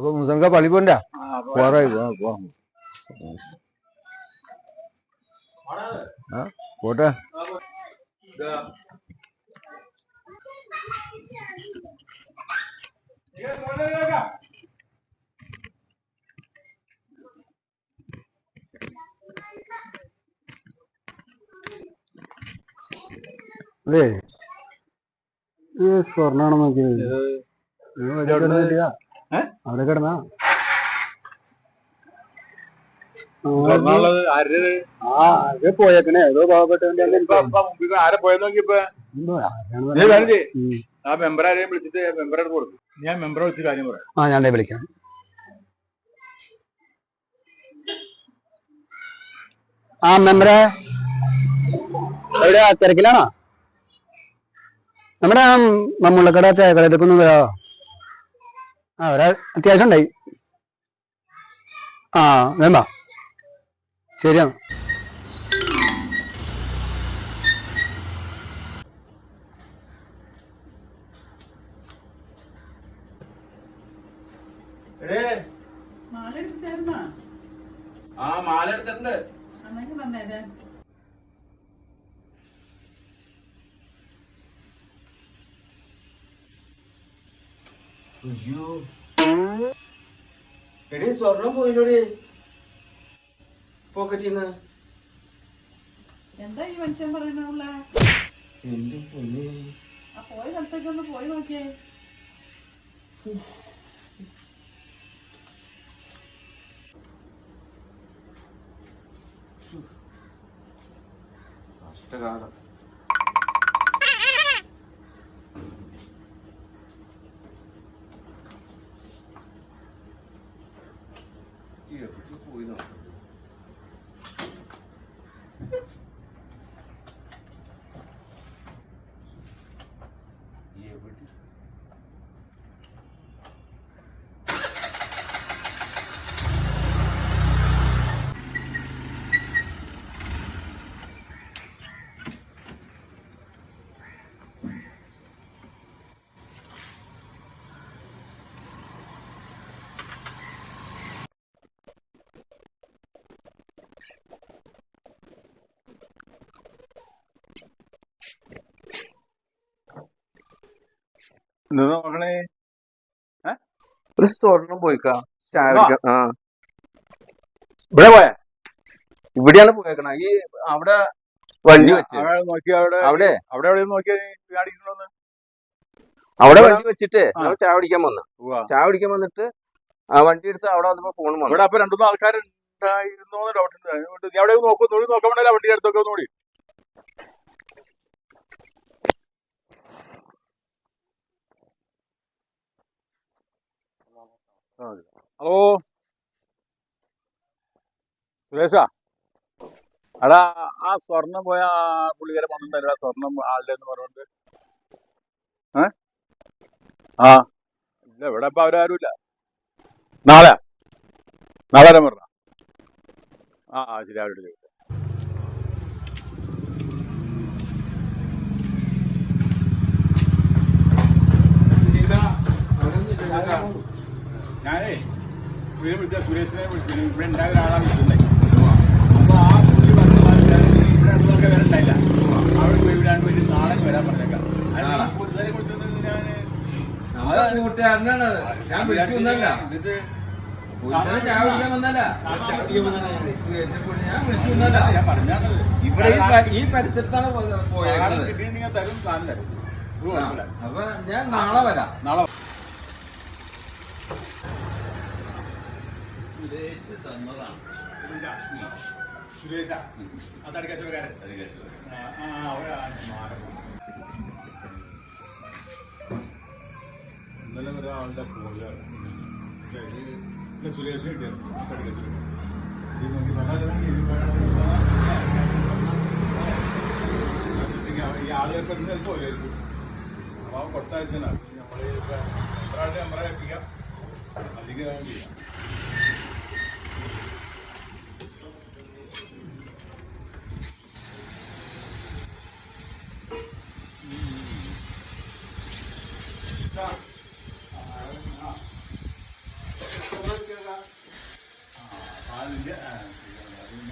അപ്പൊ മുസൽക്ക പള്ളി പോണ്ട പോറായി പോവാം ആ പോട്ടെ. അതെ ഈ സ്വർണാണ് അവിടെ കിടന്നാ? ആ അത് പോയേക്കണേ. ഏതോ പാവപ്പെട്ടവന്റെ ആരെ പോയെന്ന് നോക്കിയപ്പോ? ആ മെമ്പർ ആരെയും വിളിച്ചിട്ട് മെമ്പറെ കൊടുത്തു ഞാൻ മെമ്പറെ വിളിച്ച് കാര്യം പറയാം. ആ ഞാൻ വിളിക്കാം. ആ മെമ്പറെ എവിടെയാ? തിരക്കിലാണോ? നമ്മുടെ ആ മമ്മുള്ളക്കട ചായക്കടയിലേക്ക് ഒന്ന് വരാമോ ആ ഒരാ അത്യാവശ്യം ഉണ്ടായി. ആ വേണ്ട ശരിയാണ് ആ മാല എടുത്തിട്ടുണ്ട്. എടീ സ്വർണം പോയില്ലോടി. പോക്കറ്റിന്ന്. എന്താ ഈ മനുഷ്യൻ പറയണുള്ള എന്റെ പൊന്നെ. ആ പോയ സ്ഥലത്തേക്കൊന്ന് പോയി നോക്കിയേ. കഷ്ടകാലം എവിടെ പോയി നോക്കാം എവിടെ നോക്കണേ ഒരു സ്വർണം പോയിക്കാ. ഇവിടെ പോയാ? ഇവിടെയാണ് പോയേക്കണ. ഈ അവിടെ വണ്ടി വെച്ച്. നോക്കി അവിടെ അവിടെ? അവിടെ എവിടെ നോക്കിയാ? അവിടെ വണ്ടി വെച്ചിട്ട്. നമ്മൾ ചായ പിടിക്കാൻ വന്ന. ചായ പിടിക്കാൻ വന്നിട്ട് ആ വണ്ടി എടുത്ത് അവിടെ വന്നപ്പോ ഫോൺ വന്നു. ഇവിടെ അപ്പൊ രണ്ടുമൂന്ന് ആൾക്കാരുണ്ടായിരുന്നു ഡൗട്ട് ഉണ്ട് അവിടെ നോക്കൂ. നോക്കാൻ വേണ്ടി വണ്ടി എടുത്തൊക്കെ നോടി ഹലോ? സുരേഷാ? അടാ ആ സ്വർണം പോയ പുള്ളിക്കാരെ വന്നിട്ടുണ്ടല്ലോ ആ സ്വർണം ആളുടെ എന്ന് പറഞ്ഞോണ്ട്. ഏ? ആ. ഇല്ല ഇവിടെ ഇപ്പൊ അവരാരും ഇല്ല നാളെ. നാളെ വരാൻ പറഞ്ഞ? ആ ആ ശരി അവരോട് സുരേഷിനെ വിളിച്ചിരുന്നു ഇവിടെ ഉണ്ടായ ഒരാളാണ് വിളിച്ചിട്ടുണ്ടായി അപ്പൊ ആ പുള്ളി പറഞ്ഞ മാതിരി ഇവിടെ അടുത്തൊക്കെ വരണ്ടായില്ല. അവിടെ പോയി നാളെ വരാൻ പറഞ്ഞേക്കാം. ഞാൻ ഞാൻ വന്നല്ല ഇവിടെ ഈ പരിസരത്താണ് പോ- സാധനം പോയേക്കുന്നത് കിട്ടിയിട്ടുണ്ടെങ്കിൽ തരും സാധനം തരും. അപ്പൊ ഞാൻ നാളെ വരാം. നാളെ സുരേഷ ആ തടിക്കച്ചവടക്കാരൻ. ആ, ആ, അവരാണ് മാറി. ഇന്നലെ ഒരാളുടെ ഫോണിലാണ് സുരേഷ് കിട്ടിയായിരുന്നു ആ തടിക്കച്ചവടക്കാരൻ. ഈ നോക്കി ഈ ആളുകൾക്ക് ചിലപ്പോൾ പോയായിരിക്കും അപ്പൊ അവൻ കൊടുത്തയച്ചാണ് നമ്മൾ ഒരാളുടെ നമ്പറെ എത്തിക്കാം? അല്ലെങ്കിൽ അവൻ ചെയ്യാം.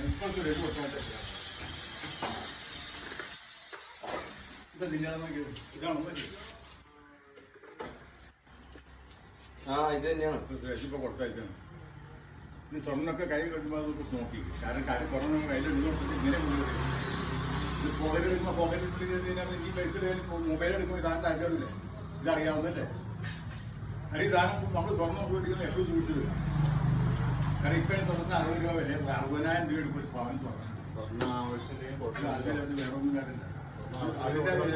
ഇപ്പോഴത്തെ കൊടുക്കാൻ ഇത് തിന്നാണെന്നൊക്കെ ഇതാണോ ആ ഇത് തന്നെയാണ്. ഇപ്പൊ കൊടുത്തയച്ചാണ്. ഇത് സ്വർണൊക്കെ കൈ കിട്ടുമ്പോൾ അത് നോക്കി. കാരണം കാര്യം സ്വർണം കയ്യിലെടുത്തോണ്ട് ഇങ്ങനെ കൊണ്ടുവരും ഇത് പോക്കറ്റ് എടുക്കുമ്പോൾ പോക്കറ്റ് ഈ പൈസ മൊബൈൽ എടുക്കുമ്പോൾ ഇതാണ് താല്പര്യമില്ലേ ഇതറിയാവുന്നല്ലേ അല്ലെങ്കിൽ ഇതാണ് നമ്മൾ സ്വർണം ഉപയോഗിക്കുന്നത് എപ്പോഴും സൂക്ഷിച്ചത് കാരണം തുറന്ന് അറുപത് രൂപ വില അറുപതിനായിരം രൂപ എടുക്കും ഒരു പവൻ സ്വർണം സ്വർണ ആവശ്യത്തിന് ആൾക്കാർ വേറൊന്നും കാര്യമില്ല അതിന്റെ വില